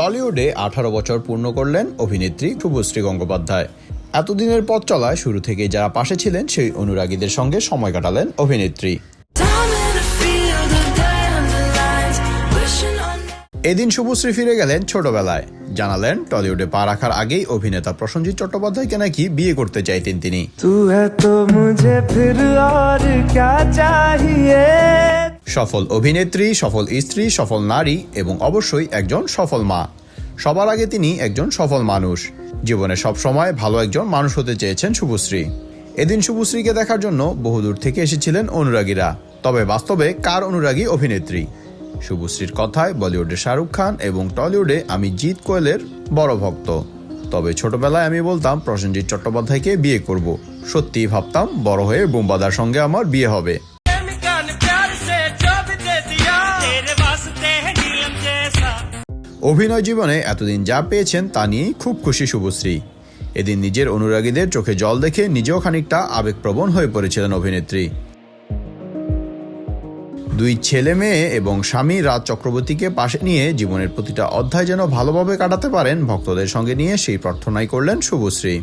টলিউডে আঠারো বছর পূর্ণ করলেন অভিনেত্রী শুভশ্রী গঙ্গোপাধ্যায়। এতদিনের পথ চলায় শুরু থেকেই যারা পাশে ছিলেন সেই অনুরাগীদের সঙ্গে সময় কাটালেন অভিনেত্রী. এদিন শুভশ্রী ফিরে গেলেন ছোটবেলায়। জানালেন, টলিউডে পা রাখার আগেই অভিনেতা প্রসঞ্জিৎ চট্টোপাধ্যায়কে নাকি বিয়ে করতে চাইতেন তিনি। সফল অভিনেত্রী, সফল স্ত্রী, সফল নারী এবং অবশ্যই একজন সফল মা। সবার আগে তিনি একজন সফল মানুষ। জীবনে সবসময় ভালো একজন মানুষ হতে চেয়েছেন শুভশ্রী। এদিন শুভশ্রীকে দেখার জন্য বহুদূর থেকে এসেছিলেন অনুরাগীরা। তবে বাস্তবে কার অনুরাগী অভিনেত্রী? শুভশ্রীর কথায় বলিউডে শাহরুখ খান এবং টলিউডে আমি জিৎ কোয়েলের বড় ভক্ত। তবে ছোটবেলায় আমি বলতাম, প্রসেনজিৎ চট্টোপাধ্যায়কে বিয়ে করব। সত্যিই ভাবতাম, বড় হয়ে বোম্বাদার সঙ্গে আমার বিয়ে হবে। অভিনয় জীবনে এতদিন যা পেয়েছেন তা নিয়েই খুব খুশি শুভশ্রী। এদিন নিজের অনুরাগীদের চোখে জল দেখে নিজেও খানিকটা আবেগপ্রবণ হয়ে পড়েছিলেন অভিনেত্রী। দুই ছেলে মেয়ে এবং স্বামী রাজ চক্রবর্তীকে পাশে নিয়ে জীবনের প্রতিটা অধ্যায় যেন ভালোভাবে কাটাতে পারেন ভক্তদের সঙ্গে নিয়ে সেই প্রার্থনাই করলেন শুভশ্রী।